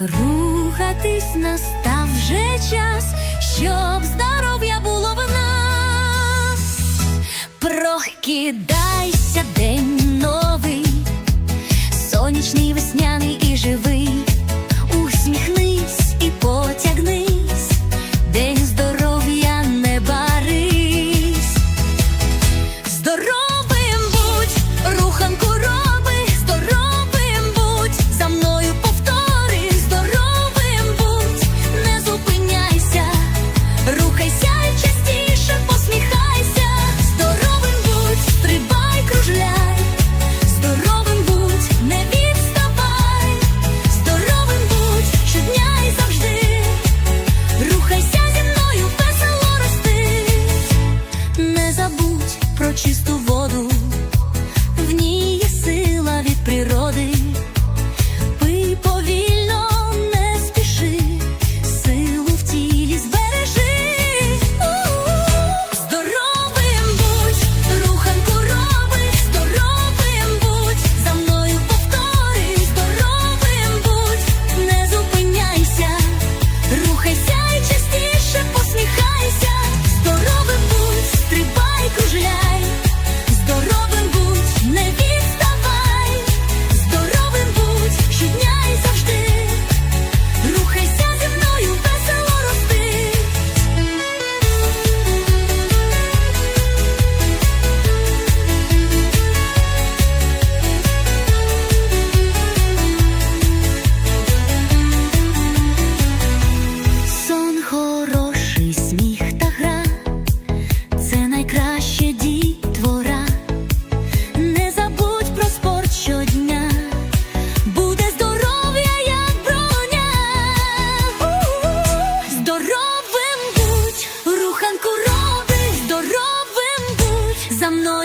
рухатись настав вже час, щоб здоров'я було в нас. Прокидайся, день новий, сонячний весняний. ci sto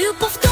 тобою повторю.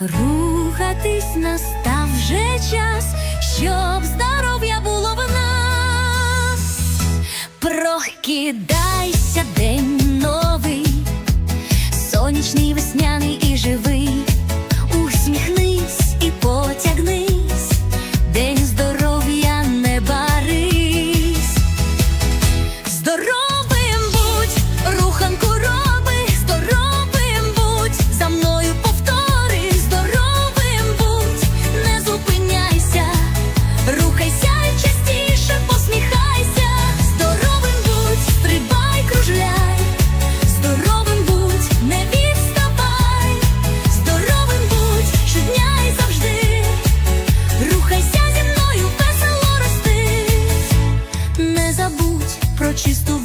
рухатись настав вже час, щоб здоров'я було в нас, прокидайся день. чисту